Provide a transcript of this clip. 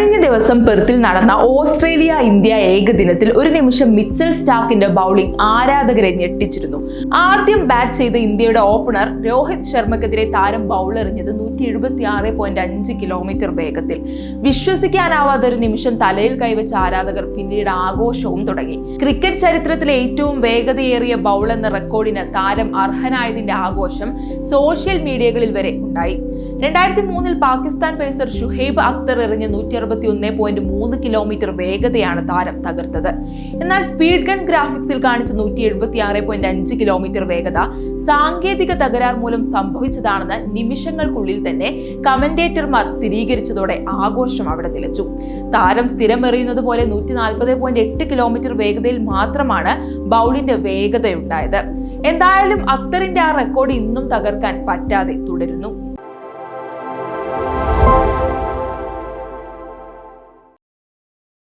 കഴിഞ്ഞ ദിവസം പെർത്തിൽ നടന്ന ഓസ്ട്രേലിയ ഇന്ത്യ ഏകദിനത്തിൽ ഒരു നിമിഷം മിച്ചൽ സ്റ്റാക്കിന്റെ ബൗളിംഗ് ആരാധകരെ ഞെട്ടിച്ചിരുന്നു. ആദ്യം ബാറ്റ് ചെയ്ത ഇന്ത്യയുടെ ഓപ്പണർ രോഹിത് ശർമ്മക്കെതിരെ താരം ബൗൾ എറിഞ്ഞത് നൂറ്റി എഴുപത്തി ആറ് പോയിന്റ് അഞ്ച് കിലോമീറ്റർ വേഗത്തിൽ. വിശ്വസിക്കാനാവാത്ത ഒരു നിമിഷം തലയിൽ കൈവച്ച ആരാധകർ പിന്നീട് ആഘോഷവും തുടങ്ങി. ക്രിക്കറ്റ് ചരിത്രത്തിലെ ഏറ്റവും വേഗതയേറിയ ബൗൾ എന്ന റെക്കോർഡിന് താരം അർഹനായതിന്റെ ആഘോഷം സോഷ്യൽ മീഡിയകളിൽ വരെ ഉണ്ടായി. രണ്ടായിരത്തി മൂന്നിൽ പാകിസ്ഥാൻ പേസർ ഷുഹൈബ് അക്തർ എറിഞ്ഞ നൂറ്റി അറുപത്തി ഒന്ന് പോയിന്റ് മൂന്ന് കിലോമീറ്റർ വേഗതയാണ് താരം തകർത്തത്. എന്നാൽ സ്പീഡ് ഗൺ ഗ്രാഫിക്സിൽ കാണിച്ച നൂറ്റി എഴുപത്തി ആറ് പോയിന്റ് അഞ്ച് കിലോമീറ്റർ വേഗത സാങ്കേതിക തകരാർ മൂലം സംഭവിച്ചതാണെന്ന് നിമിഷങ്ങൾക്കുള്ളിൽ തന്നെ കമന്റേറ്റർമാർ സ്ഥിരീകരിച്ചതോടെ ആഘോഷം അവിടെ നിലച്ചു. താരം സ്ഥിരം എറിയുന്നത് പോലെ നൂറ്റി നാൽപ്പത് പോയിന്റ് എട്ട് കിലോമീറ്റർ വേഗതയിൽ മാത്രമാണ് ബൗളിന്റെ വേഗതയുണ്ടായത്. എന്തായാലും അക്തറിന്റെ ആ റെക്കോർഡ് ഇന്നും തകർക്കാൻ പറ്റാതെ തുടരുന്നു.